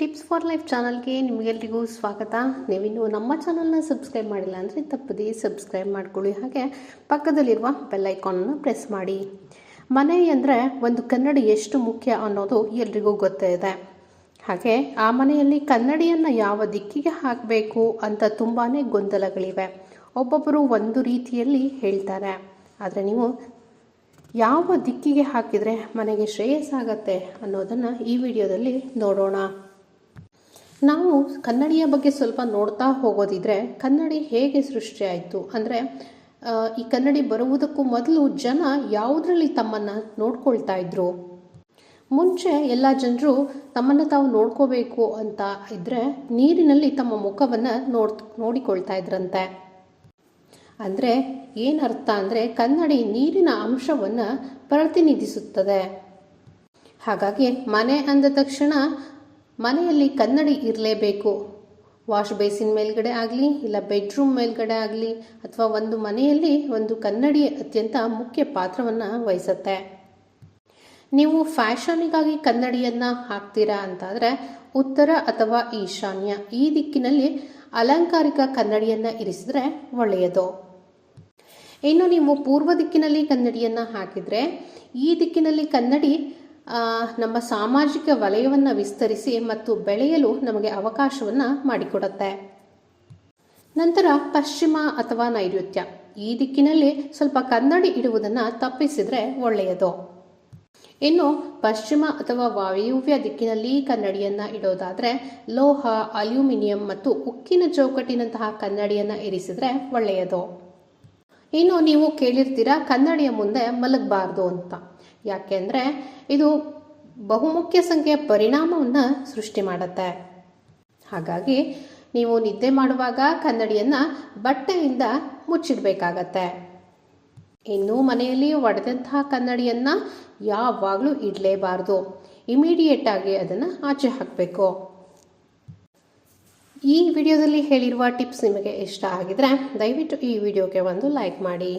Tips for life ಚಾನಲ್ಗೆ ನಿಮಗೆಲ್ರಿಗೂ ಸ್ವಾಗತ. ನೀವಿನ್ನು ನಮ್ಮ ಚಾನಲ್ನ ಸಬ್ಸ್ಕ್ರೈಬ್ ಮಾಡಿಲ್ಲ ಅಂದರೆ ತಪ್ಪದೇ ಸಬ್ಸ್ಕ್ರೈಬ್ ಮಾಡ್ಕೊಳ್ಳಿ. ಹಾಗೆ ಪಕ್ಕದಲ್ಲಿರುವ ಬೆಲ್ ಐಕಾನನ್ನು ಪ್ರೆಸ್ ಮಾಡಿ. ಮನೆ ಅಂದರೆ ಒಂದು ಕನ್ನಡಿ ಎಷ್ಟು ಮುಖ್ಯ ಅನ್ನೋದು ಎಲ್ರಿಗೂ ಗೊತ್ತೇ ಇದೆ. ಹಾಗೆ ಆ ಮನೆಯಲ್ಲಿ ಕನ್ನಡಿಯನ್ನು ಯಾವ ದಿಕ್ಕಿಗೆ ಹಾಕಬೇಕು ಅಂತ ತುಂಬಾ ಗೊಂದಲಗಳಿವೆ. ಒಬ್ಬೊಬ್ಬರು ಒಂದು ರೀತಿಯಲ್ಲಿ ಹೇಳ್ತಾರೆ. ಆದರೆ ನೀವು ಯಾವ ದಿಕ್ಕಿಗೆ ಹಾಕಿದರೆ ಮನೆಗೆ ಶ್ರೇಯಸ್ಸಾಗತ್ತೆ ಅನ್ನೋದನ್ನು ಈ ವಿಡಿಯೋದಲ್ಲಿ ನೋಡೋಣ. ನಾವು ಕನ್ನಡಿಯ ಬಗ್ಗೆ ಸ್ವಲ್ಪ ನೋಡ್ತಾ ಹೋಗೋದಿದ್ರೆ ಕನ್ನಡಿ ಹೇಗೆ ಸೃಷ್ಟಿಯಾಯಿತು ಅಂದರೆ ಈ ಕನ್ನಡಿ ಬರುವುದಕ್ಕೂ ಮೊದಲು ಜನ ಯಾವುದರಲ್ಲಿ ತಮ್ಮನ್ನು ನೋಡ್ಕೊಳ್ತಾ ಇದ್ರು? ಮುಂಚೆ ಎಲ್ಲ ಜನರು ತಮ್ಮನ್ನು ತಾವು ನೋಡ್ಕೋಬೇಕು ಅಂತ ಇದ್ದರೆ ನೀರಿನಲ್ಲಿ ತಮ್ಮ ಮುಖವನ್ನು ನೋಡ್, ನೋಡಿಕೊಳ್ತಾ ಇದ್ರಂತೆ. ಅಂದರೆ ಏನರ್ಥ ಅಂದರೆ ಕನ್ನಡಿ ನೀರಿನ ಅಂಶವನ್ನು ಪ್ರತಿನಿಧಿಸುತ್ತದೆ. ಹಾಗಾಗಿ ಮನೆ ಅಂದ ತಕ್ಷಣ ಮನೆಯಲ್ಲಿ ಕನ್ನಡಿ ಇರಲೇಬೇಕು. ವಾಶ್ ಬೇಸಿನ್ ಮೇಲ್ಗಡೆ ಆಗಲಿ, ಇಲ್ಲ ಬೆಡ್ರೂಮ್ ಮೇಲ್ಗಡೆ ಆಗಲಿ, ಅಥವಾ ಒಂದು ಮನೆಯಲ್ಲಿ ಒಂದು ಕನ್ನಡಿ ಅತ್ಯಂತ ಮುಖ್ಯ ಪಾತ್ರವನ್ನು ವಹಿಸುತ್ತೆ. ನೀವು ಫ್ಯಾಷನಿಗಾಗಿ ಕನ್ನಡಿಯನ್ನು ಹಾಕ್ತೀರಾ ಅಂತಾದರೆ, ಉತ್ತರ ಅಥವಾ ಈಶಾನ್ಯ ಈ ದಿಕ್ಕಿನಲ್ಲಿ ಅಲಂಕಾರಿಕ ಕನ್ನಡಿಯನ್ನು ಇರಿಸಿದ್ರೆ ಒಳ್ಳೆಯದು. ಇನ್ನು ನೀವು ಪೂರ್ವ ದಿಕ್ಕಿನಲ್ಲಿ ಕನ್ನಡಿಯನ್ನು ಹಾಕಿದರೆ, ಈ ದಿಕ್ಕಿನಲ್ಲಿ ಕನ್ನಡಿ ನಮ್ಮ ಸಾಮಾಜಿಕ ವಲಯವನ್ನು ವಿಸ್ತರಿಸಿ ಮತ್ತು ಬೆಳೆಯಲು ನಮಗೆ ಅವಕಾಶವನ್ನು ಮಾಡಿಕೊಡುತ್ತೆ. ನಂತರ ಪಶ್ಚಿಮ ಅಥವಾ ನೈಋತ್ಯ. ಈ ದಿಕ್ಕಿನಲ್ಲಿ ಸ್ವಲ್ಪ ಕನ್ನಡಿ ಇಡುವುದನ್ನು ತಪ್ಪಿಸಿದರೆ ಒಳ್ಳೆಯದು. ಇನ್ನು ಪಶ್ಚಿಮ ಅಥವಾ ವಾಯುವ್ಯ ದಿಕ್ಕಿನಲ್ಲಿ ಕನ್ನಡಿಯನ್ನು ಇಡೋದಾದರೆ ಲೋಹ, ಅಲ್ಯೂಮಿನಿಯಂ ಮತ್ತು ಉಕ್ಕಿನ ಚೌಕಟ್ಟಿನಂತಹ ಕನ್ನಡಿಯನ್ನು ಇರಿಸಿದರೆ ಒಳ್ಳೆಯದು. ಇನ್ನು ನೀವು ಕೇಳಿರ್ತೀರಾ ಕನ್ನಡಿಯ ಮುಂದೆ ಮಲಗಬಾರ್ದು ಅಂತ. ಯಾಕೆಂದರೆ ಇದು ಬಹುಮುಖ್ಯ ಸಂಖ್ಯೆಯ ಪರಿಣಾಮವನ್ನು ಸೃಷ್ಟಿ ಮಾಡುತ್ತೆ. ಹಾಗಾಗಿ ನೀವು ನಿದ್ದೆ ಮಾಡುವಾಗ ಕನ್ನಡಿಯನ್ನು ಬಟ್ಟೆಯಿಂದ ಮುಚ್ಚಿಡಬೇಕಾಗತ್ತೆ. ಇನ್ನು ಮನೆಯಲ್ಲಿ ಒಡೆದಂತಹ ಕನ್ನಡಿಯನ್ನು ಯಾವಾಗಲೂ ಇಡಲೇಬಾರ್ದು. ಇಮಿಡಿಯೇಟ್ ಆಗಿ ಅದನ್ನು ಆಚೆ ಹಾಕಬೇಕು. ಈ ವಿಡಿಯೋದಲ್ಲಿ ಹೇಳಿರುವ ಟಿಪ್ಸ್ ನಿಮಗೆ ಇಷ್ಟ ಆಗಿದ್ರೆ ದಯವಿಟ್ಟು ಈ ವಿಡಿಯೋಗೆ ಒಂದು ಲೈಕ್ ಮಾಡಿ.